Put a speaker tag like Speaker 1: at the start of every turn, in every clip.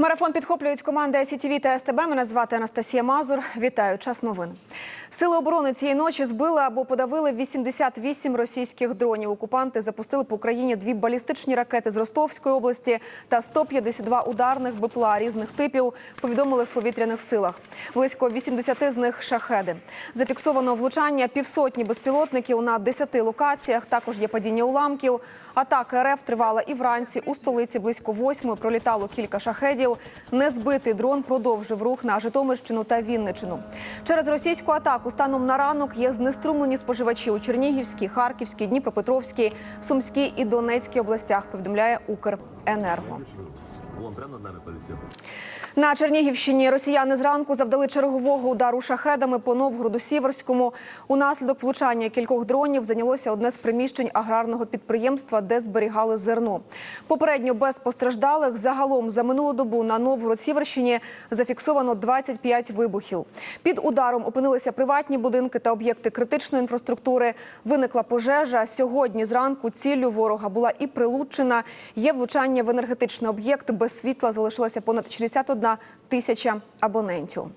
Speaker 1: Марафон підхоплюють команди СІТВ та СТБ. Мене звати Анастасія Мазур. Вітаю. Час новин. Сили оборони цієї ночі збили або подавили 88 російських дронів. Окупанти запустили по Україні дві балістичні ракети з Ростовської області та 152 ударних БПЛА різних типів. Повідомили в повітряних силах. Близько 80 з них шахеди. Зафіксовано влучання півсотні безпілотників на 10 локаціях. Також є падіння уламків. Атака РФ тривала і вранці. У столиці близько восьмої пролітало кілька шахедів. Незбитий дрон продовжив рух на Житомирщину та Вінничину. Через російську атаку станом на ранок є знеструмлені споживачі у Чернігівській, Харківській, Дніпропетровській, Сумській і Донецькій областях. Повідомляє Укренерго.
Speaker 2: Вон прямо над нами полетел.
Speaker 1: На Чернігівщині росіяни зранку завдали чергового удару шахедами по Новгороду Сіверському. Унаслідок влучання кількох дронів зайнялося одне з приміщень аграрного підприємства, де зберігали зерно. Попередньо без постраждалих загалом за минулу добу на Новгород Сіверщині зафіксовано 25 вибухів. Під ударом опинилися приватні будинки та об'єкти критичної інфраструктури. Виникла пожежа. Сьогодні зранку ціллю ворога була і прилучена. Є влучання в енергетичний об'єкт. Без світла залишилося понад 61 тисяча абонентів.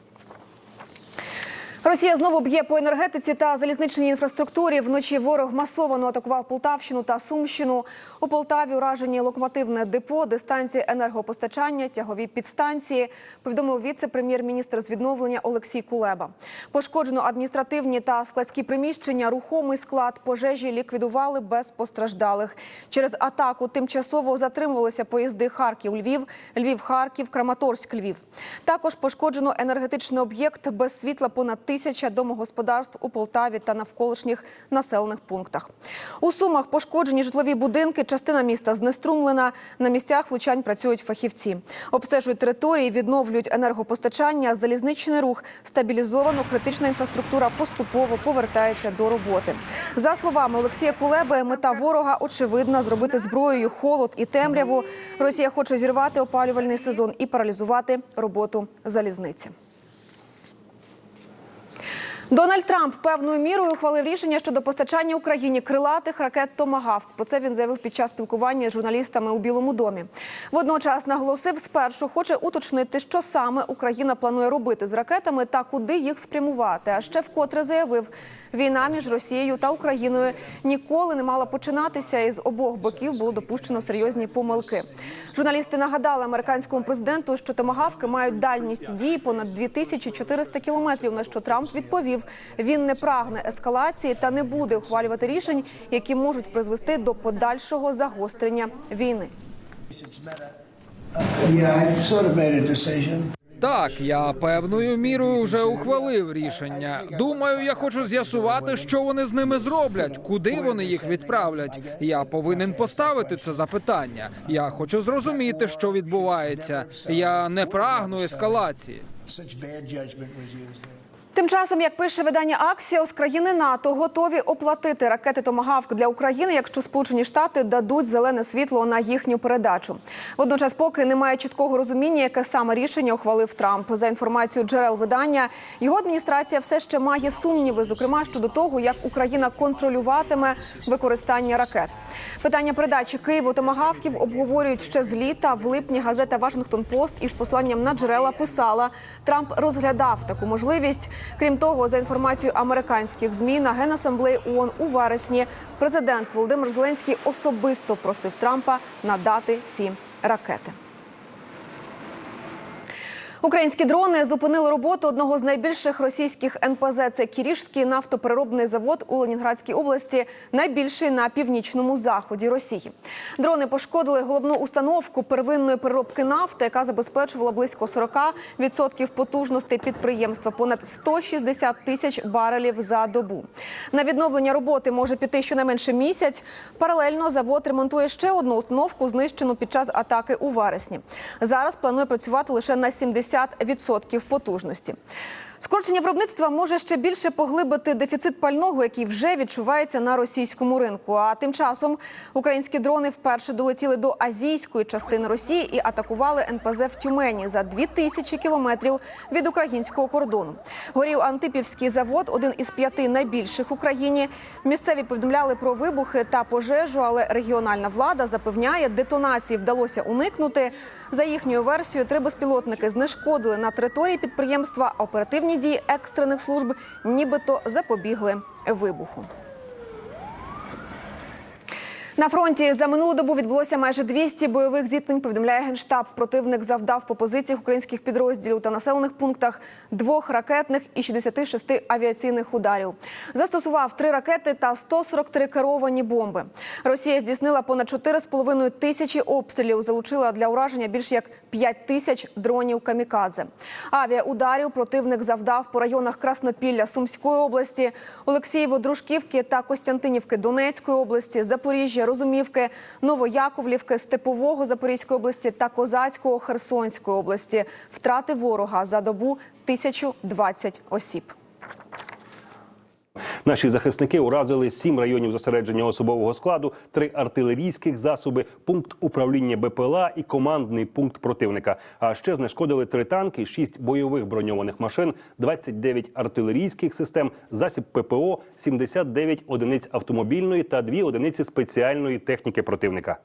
Speaker 1: Росія знову б'є по енергетиці та залізничній інфраструктурі. Вночі ворог масово атакував Полтавщину та Сумщину. У Полтаві уражені локомотивне депо, дистанції енергопостачання, тягові підстанції. Повідомив віце-прем'єр-міністр з відновлення Олексій Кулеба. Пошкоджено адміністративні та складські приміщення, рухомий склад пожежі ліквідували без постраждалих. Через атаку тимчасово затримувалися поїзди Харків-Львів, Львів-Харків, Краматорськ-Львів. Також пошкоджено енергетичний об'єкт без світла понад тисяча домогосподарств у Полтаві та навколишніх населених пунктах. У Сумах пошкоджені житлові будинки. Частина міста знеструмлена. На місцях влучань працюють фахівці. Обстежують території, відновлюють енергопостачання, залізничний рух. Стабілізовано критична інфраструктура поступово повертається до роботи. За словами Олексія Кулеби, мета ворога очевидна зробити зброєю холод і темряву. Росія хоче зірвати опалювальний сезон і паралізувати роботу залізниці. Дональд Трамп певною мірою ухвалив рішення щодо постачання Україні крилатих ракет Томагавк. Про це він заявив під час спілкування з журналістами у Білому домі. Водночас наголосив, спершу хоче уточнити, що саме Україна планує робити з ракетами та куди їх спрямувати. А ще вкотре заявив, війна між Росією та Україною ніколи не мала починатися, і з обох боків було допущено серйозні помилки. Журналісти нагадали американському президенту, що томагавки мають дальність дії понад 2400 кілометрів. На що Трамп відповів, він не прагне ескалації та не буде ухвалювати рішень, які можуть призвести до подальшого загострення війни.
Speaker 3: Yeah, I've sort of made a decision.
Speaker 4: Так, я певною мірою вже ухвалив рішення. Думаю, я хочу з'ясувати, що вони з ними зроблять, куди вони їх відправлять. Я повинен поставити це запитання. Я хочу зрозуміти, що відбувається. Я не прагну ескалації.
Speaker 1: Тим часом, як пише видання Аксіос, країни НАТО готові оплатити ракети Томагавк для України, якщо Сполучені Штати дадуть зелене світло на їхню передачу. Водночас, поки немає чіткого розуміння, яке саме рішення ухвалив Трамп. За інформацією джерел видання, його адміністрація все ще має сумніви, зокрема щодо того, як Україна контролюватиме використання ракет. Питання передачі Києву Томагавків обговорюють ще з літа. В липні газета Вашингтон Пост із посланням на джерела писала, Трамп розглядав таку можливість. Крім того, за інформацією американських змі на генасамблеї ООН у вересні президент Володимир Зеленський особисто просив Трампа надати ці ракети. Українські дрони зупинили роботу одного з найбільших російських НПЗ. Це Кірішський нафтопереробний завод у Ленінградській області, найбільший на північному заході Росії. Дрони пошкодили головну установку первинної переробки нафти, яка забезпечувала близько 40% потужностей підприємства, понад 160 тисяч барелів за добу. На відновлення роботи може піти щонайменше місяць. Паралельно завод ремонтує ще одну установку, знищену під час атаки у вересні. Зараз планує працювати лише на 70% потужності. Скорчення виробництва може ще більше поглибити дефіцит пального, який вже відчувається на російському ринку. А тим часом українські дрони вперше долетіли до азійської частини Росії і атакували НПЗ в Тюмені за дві тисячі кілометрів від українського кордону. Горів Антипівський завод, один із п'яти найбільших в Україні. Місцеві повідомляли про вибухи та пожежу, але регіональна влада запевняє, детонації вдалося уникнути. За їхньою версією, три безпілотники знешкодили на території підприємства. а Дії екстрених служб нібито запобігли вибуху. На фронті за минулу добу відбулося майже 200 бойових зіткнень. Повідомляє генштаб. Противник завдав по позиціях українських підрозділів та населених пунктах двох ракетних і 66 авіаційних ударів. Застосував три ракети та 143 керовані бомби. Росія здійснила понад 4,5 тисячі обстрілів. Залучила для ураження більш як 5 тисяч дронів камікадзе. Авіаударів противник завдав по районах Краснопілля Сумської області, Олексієво, Дружківки та Костянтинівки Донецької області, Запоріжжя, Розумівки, Новояковлівки, Степового Запорізької області та Козацького Херсонської області. Втрати ворога за добу 1020 осіб.
Speaker 5: Наші захисники уразили сім районів зосередження особового складу, три артилерійських засоби, пункт управління БПЛА і командний пункт противника. А ще знешкодили три танки, шість бойових броньованих машин, 29 артилерійських систем, засіб ППО, 79 одиниць автомобільної та дві одиниці спеціальної техніки противника.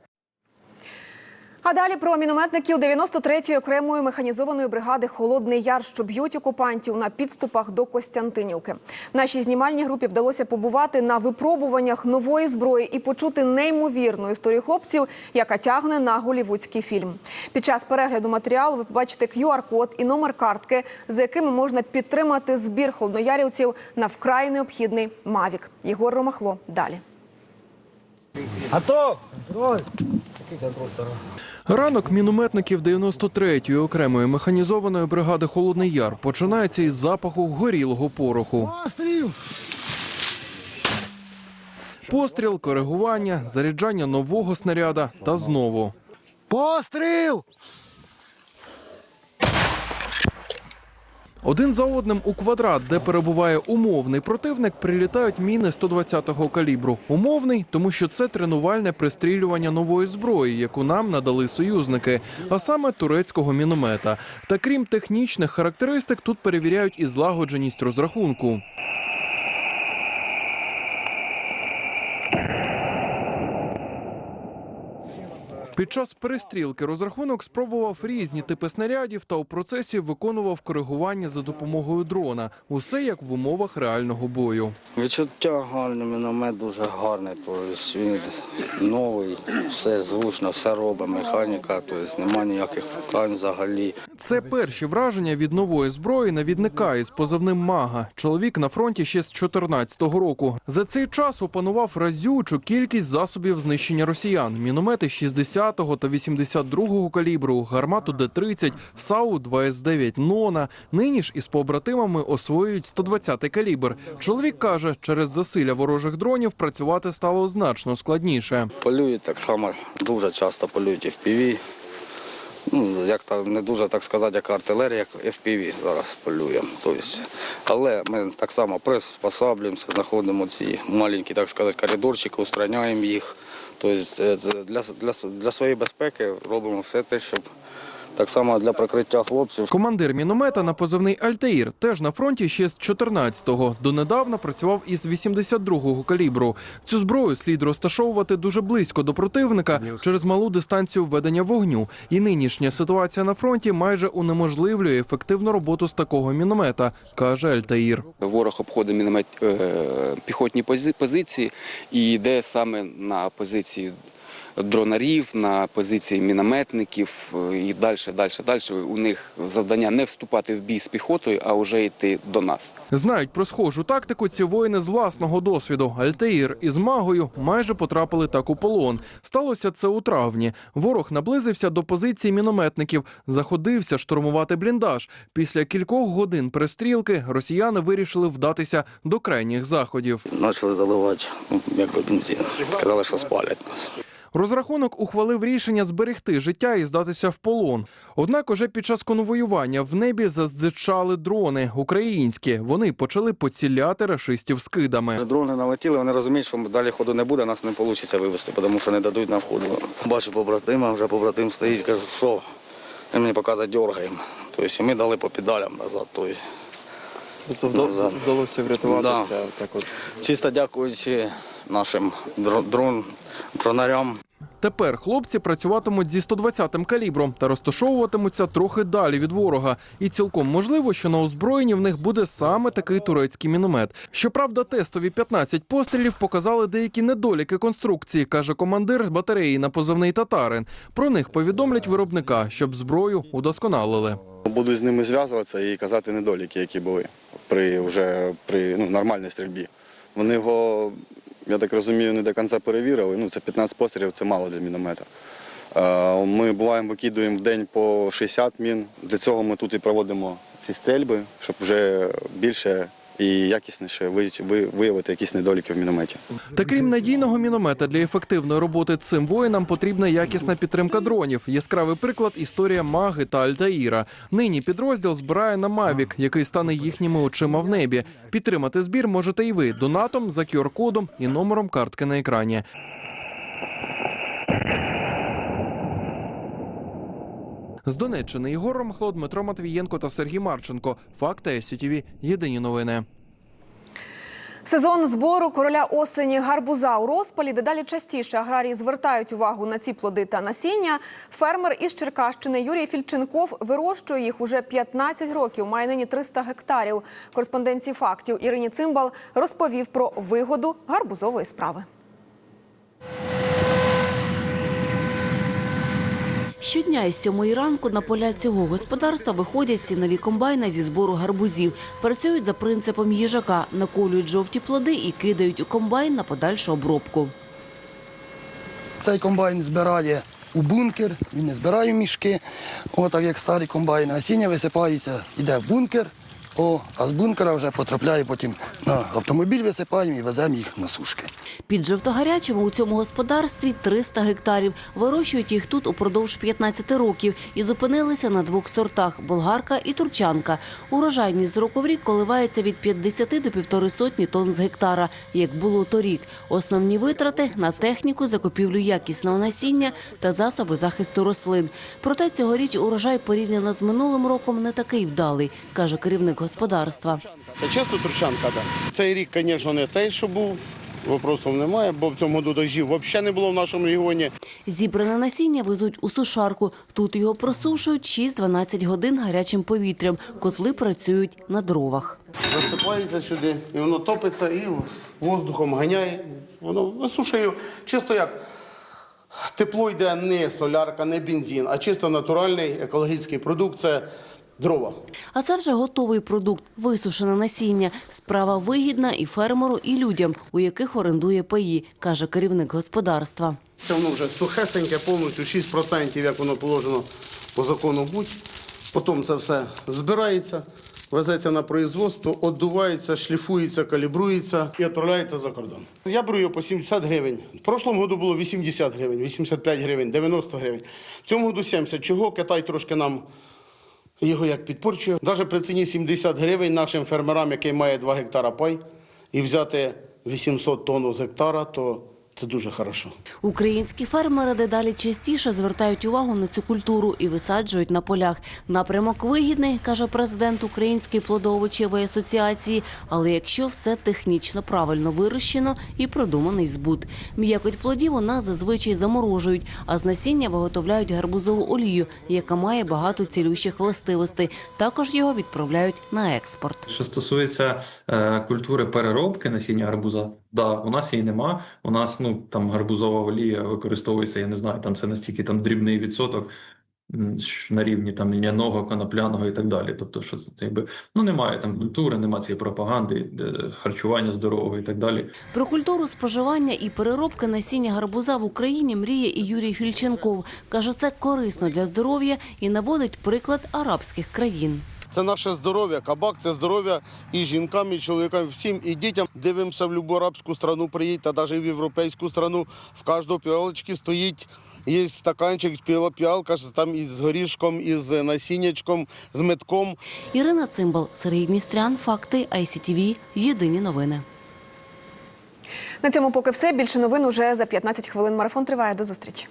Speaker 1: А далі про мінометників 93-ї окремої механізованої бригади Холодний Яр, що б'ють окупантів на підступах до Костянтинівки. Нашій знімальній групі вдалося побувати на випробуваннях нової зброї і почути неймовірну історію хлопців, яка тягне на голівудський фільм. Під час перегляду матеріалу ви побачите QR-код і номер картки, за якими можна підтримати збір холодноярівців на вкрай необхідний Мавік. Єгор Ромахло далі.
Speaker 6: Ранок мінометників 93-ї окремої механізованої бригади Холодний Яр починається із запаху горілого пороху. Постріл, коригування, заряджання нового снаряда та знову.
Speaker 7: Постріл!
Speaker 6: Один за одним у квадрат, де перебуває умовний противник, прилітають міни 120-го калібру. Умовний, тому що це тренувальне пристрілювання нової зброї, яку нам надали союзники, а саме турецького міномета. Та крім технічних характеристик, тут перевіряють і злагодженість розрахунку. Під час перестрілки розрахунок спробував різні типи снарядів та у процесі виконував коригування за допомогою дрона. Усе як в умовах реального бою.
Speaker 7: Відчуття гарне, міномет дуже гарний, тобто він новий, все зручно, все робить, механіка, тобто немає ніяких питань взагалі.
Speaker 6: Це перші враження від нової зброї навідника із позивним Мага. Чоловік на фронті ще з 14-го року. За цей час опанував разючу кількість засобів знищення росіян: міномети 60-го та 82-го калібру, гармату Д-30, САУ 2С9 Нона. Нині ж із побратимами освоюють 120-й калібр. Чоловік каже, через засилля ворожих дронів працювати стало значно складніше.
Speaker 7: Полюють так само, дуже часто полюють FPV. Ну, як та не дуже так сказати, як артилерія, як FPV зараз полюємо. Тобто, але ми так само приспосаблюємося, знаходимо ці маленькі, так сказати, коридорчики, устраняємо їх. Тобто е, для, для, для своєї безпеки робимо все те, щоб так само для прикриття хлопців.
Speaker 6: Командир міномета на позивний Альтаїр теж на фронті ще з 14-го. Донедавна працював із 82-го калібру. Цю зброю слід розташовувати дуже близько до противника через малу дистанцію ведення вогню. І нинішня ситуація на фронті майже унеможливлює ефективну роботу з такого міномета, каже Альтаїр.
Speaker 8: Ворог обходить міномет е, піхотні пози- позиції і йде саме на позиції дронарів, на позиції мінометників е, і далі, далі, далі. У них завдання не вступати в бій з піхотою, а вже йти до нас.
Speaker 6: Знають про схожу тактику ці воїни з власного досвіду. Альтеїр із магою майже потрапили так у полон. Сталося це у травні. Ворог наблизився до позиції мінометників, заходився штурмувати бліндаж. Після кількох годин перестрілки росіяни вирішили вдатися до крайніх заходів.
Speaker 7: Почали заливати ну, якби бензин. Сказали, що спалять нас.
Speaker 6: Розрахунок ухвалив рішення зберегти життя і здатися в полон. Однак, уже під час конвоювання в небі заздзичали дрони українські. Вони почали поціляти рашистів скидами.
Speaker 7: Дрони налетіли, вони розуміють, що далі ходу не буде, нас не вийде вивезти, тому що не дадуть на входу. Бачу побратима, вже побратим стоїть, кажу, що він мені показує, дергаємо. Тобто ми дали по педалям назад. Тобто,
Speaker 6: Тобто вдалося
Speaker 7: врятуватися,
Speaker 6: Так от.
Speaker 7: чисто дякуючи нашим дро- дрон, дронарям.
Speaker 6: Тепер хлопці працюватимуть зі 120-м калібром та розташовуватимуться трохи далі від ворога. І цілком можливо, що на озброєнні в них буде саме такий турецький міномет. Щоправда, тестові 15 пострілів показали деякі недоліки конструкції, каже командир батареї на позивний татарин. Про них повідомлять виробника, щоб зброю удосконалили.
Speaker 9: Буду з ними зв'язуватися і казати недоліки, які були при вже при ну, нормальній стрільбі. Вони його, я так розумію, не до кінця перевірили. Ну, це 15 пострілів, це мало для міномета. Е, Ми буваємо, викидуємо в день по 60 мін. Для цього ми тут і проводимо ці стрільби, щоб вже більше і якісніше ви- ви- виявити якісь недоліки в мінометі.
Speaker 6: Та крім надійного міномета для ефективної роботи цим воїнам потрібна якісна підтримка дронів. Яскравий приклад історія Маги та Альтаїра. Нині підрозділ збирає на Мавік, який стане їхніми очима в небі. Підтримати збір можете і ви донатом за QR-кодом і номером картки на екрані. З Донеччини Ігор Ромхло, Дмитро Матвієнко та Сергій Марченко. Факти СІТВ. Єдині новини.
Speaker 1: Сезон збору короля осені гарбуза у розпалі. Дедалі частіше аграрії звертають увагу на ці плоди та насіння. Фермер із Черкащини Юрій Фільченков вирощує їх уже 15 років. Має нині 300 гектарів. Кореспонденції фактів Ірині Цимбал розповів про вигоду гарбузової справи.
Speaker 10: Щодня із сьомої ранку на поля цього господарства виходять цінові комбайни зі збору гарбузів. Працюють за принципом їжака, наколюють жовті плоди і кидають у комбайн на подальшу обробку.
Speaker 11: Цей комбайн збирає у бункер, він не збирає мішки. От, як старі комбайни. Насіння висипається, йде в бункер, о, а з бункера вже потрапляє потім на автомобіль, висипаємо і веземо їх на сушки.
Speaker 10: Під жовтогарячими у цьому господарстві 300 гектарів. Вирощують їх тут упродовж 15 років і зупинилися на двох сортах – болгарка і турчанка. Урожайність з року в рік коливається від 50 до півтори сотні тонн з гектара, як було торік. Основні витрати – на техніку, закупівлю якісного насіння та засоби захисту рослин. Проте цьогоріч урожай порівняно з минулим роком не такий вдалий, каже керівник господарства.
Speaker 12: Це чисто турчанка, так. Цей рік, звісно, не той, що був. Вопросів немає, бо в цьому году дощів взагалі не було в нашому регіоні.
Speaker 10: Зібране насіння везуть у сушарку. Тут його просушують 6-12 годин гарячим повітрям. Котли працюють на дровах.
Speaker 12: Засипається сюди, і воно топиться і воздухом ганяє. Воно висушує чисто як тепло йде не солярка, не бензин, а чисто натуральний екологічний продукт це дрова.
Speaker 10: А це вже готовий продукт – висушене насіння. Справа вигідна і фермеру, і людям, у яких орендує паї, каже керівник господарства.
Speaker 12: Це воно вже сухесеньке, повністю 6%, як воно положено по закону будь. Потім це все збирається, везеться на производство, оддувається, шліфується, калібрується і відправляється за кордон. Я беру його по 70 гривень. В прошлому году було 80 гривень, 85 гривень, 90 гривень. В цьому году 70. Чого Китай трошки нам його як підпорчує. Навіть при ціні 70 гривень нашим фермерам, який має 2 гектара пай, і взяти 800 тонн з гектара, то це дуже хорошо.
Speaker 10: Українські фермери дедалі частіше звертають увагу на цю культуру і висаджують на полях. Напрямок вигідний, каже президент Української плодовичевої асоціації. Але якщо все технічно правильно вирощено і продуманий збут. М'якоть плодів у нас зазвичай заморожують, а з насіння виготовляють гарбузову олію, яка має багато цілющих властивостей. Також його відправляють на експорт.
Speaker 13: Що стосується е, культури переробки насіння гарбуза, да, у нас її нема. У нас ну там гарбузова олія використовується, я не знаю, там це настільки там дрібний відсоток на рівні там льняного, конопляного і так далі. Тобто, що це якби ну немає там культури, немає цієї пропаганди, харчування здорового і так далі.
Speaker 10: Про культуру споживання і переробки насіння гарбуза в Україні мріє і Юрій Фільченков. Каже, це корисно для здоров'я і наводить приклад арабських країн.
Speaker 12: Це наше здоров'я. Кабак це здоров'я і жінкам, і чоловікам, всім, і дітям. Дивимося в будь-яку арабську страну, приїдьте, навіть в європейську страну. В кожного піалочки стоїть. Є стаканчик, піла- піалка там із горішком, із насіннячком, з метком.
Speaker 10: Ірина Цимбал, Сергій Дністрян, Факти, ICTV, Єдині новини.
Speaker 1: На цьому поки все. Більше новин уже за 15 хвилин. Марафон триває. До зустрічі.